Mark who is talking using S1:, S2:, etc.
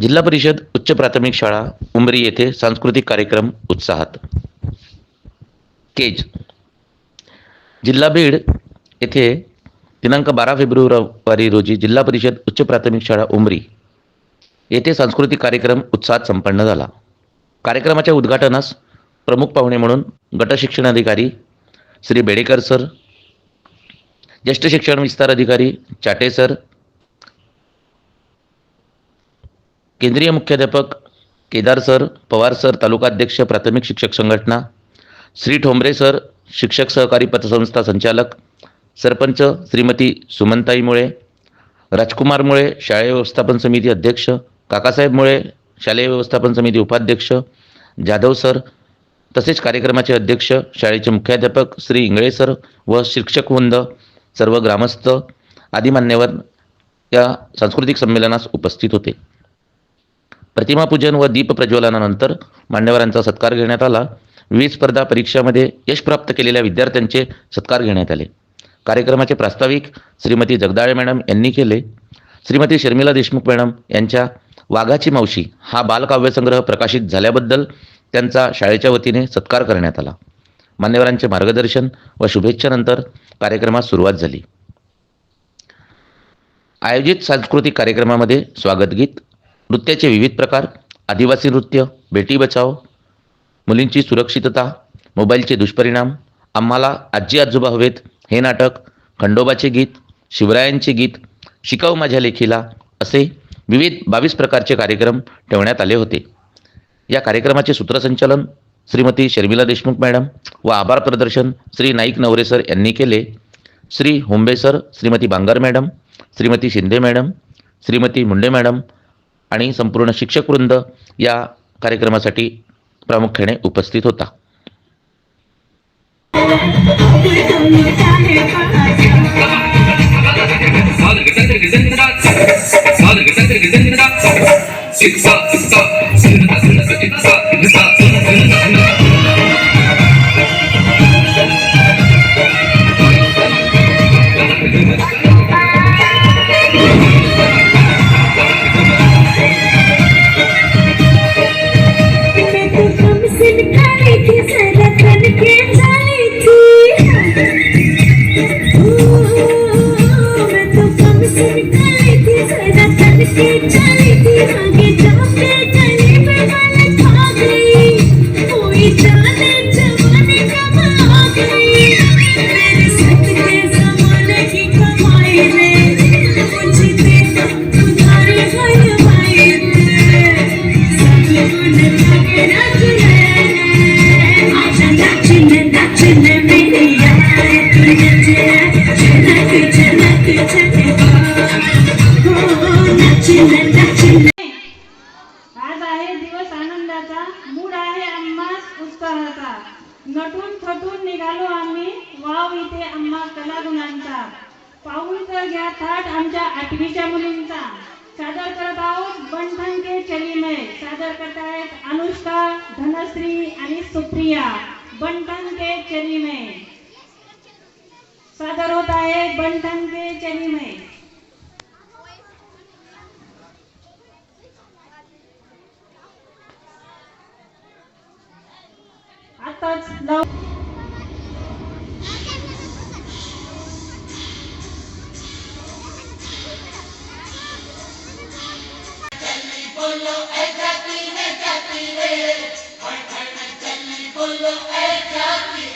S1: जिल्हा परिषद उच्च प्राथमिक शाळा उमरी येथे सांस्कृतिक कार्यक्रम उत्साहात. केज. जिल्हा बीड येथे दिनांक बारा फेब्रुवारी रोजी जिल्हा परिषद उच्च प्राथमिक शाळा उमरी येथे सांस्कृतिक कार्यक्रम उत्साहात संपन्न झाला. कार्यक्रमाच्या उद्घाटनास प्रमुख पाहुणे म्हणून गटशिक्षणाधिकारी अधिकारी श्री बेडेकर सर ज्येष्ठ शिक्षण विस्तार अधिकारी चाटे सर केंद्रीय मुख्याध्यापक केदार सर पवार सर तालुकाध्यक्ष प्राथमिक शिक्षक संघटना श्री ठोंबरे सर शिक्षक सहकारी पतसंस्था संचालक सरपंच श्रीमती सुमनताई मुळे राजकुमार मुळे शाळेय व्यवस्थापन समिती अध्यक्ष काकासाहेब मुळे शालेय व्यवस्थापन समिती उपाध्यक्ष जाधव सर तसेच कार्यक्रमाचे अध्यक्ष शाळेचे मुख्याध्यापक श्री इंगळे सर व शिक्षक वृंद सर्व ग्रामस्थ आदी मान्यवर या सांस्कृतिक संमेलनास उपस्थित होते. प्रतिमापूजन व दीप प्रज्वलनानंतर मान्यवरांचा सत्कार घेण्यात आला. विविध स्पर्धा परीक्षामध्ये यश प्राप्त केलेल्या विद्यार्थ्यांचे सत्कार घेण्यात आले. कार्यक्रमाचे प्रास्ताविक श्रीमती जगदाळे मॅडम यांनी केले. श्रीमती शर्मिला देशमुख मॅडम यांच्या वाघाची मावशी हा बालकाव्यसंग्रह प्रकाशित झाल्याबद्दल त्यांचा शाळेच्या वतीने सत्कार करण्यात आला. मान्यवरांचे मार्गदर्शन व शुभेच्छानंतर कार्यक्रमास सुरुवात झाली. आयोजित सांस्कृतिक कार्यक्रमामध्ये स्वागतगीत नृत्याचे विविध प्रकार आदिवासी नृत्य बेटी बचाव मुलींची सुरक्षितता मोबाईलचे दुष्परिणाम आम्हाला आजी आजोबा हवेत हे नाटक खंडोबाचे गीत शिवरायांचे गीत शिकाऊ माझ्या लेखीला असे विविध बावीस प्रकारचे कार्यक्रम ठेवण्यात आले होते. या कार्यक्रमाचे सूत्रसंचालन श्रीमती शर्मिला देशमुख मॅडम व आभार प्रदर्शन श्री नाईक नवरे सर यांनी केले. Shri Hombe sir Shrimati Bangar madam Shrimati Shinde madam Shrimati Munde madam आणि संपूर्ण शिक्षक वृंद या कार्यक्रमासाठी प्रामुख्याने उपस्थित होता
S2: मैं
S3: आज आहे दिवस आनंदाचा मूड आहे आम्हास उत्साहाचा. नटून थटून निघालो आम्ही वाव इथे आम्हा कलागुणांचा. पाऊल तर घ्या थाट आमच्या आठवीच्या मुलींचा. सादर करत आहोत बंधन के चली में सादर करत आहेत अनुष्का धनश्री आणि सुप्रिया. बंधन के चली में सादर होता है बंटन के चली में आताच लव Exactly, exactly, exactly.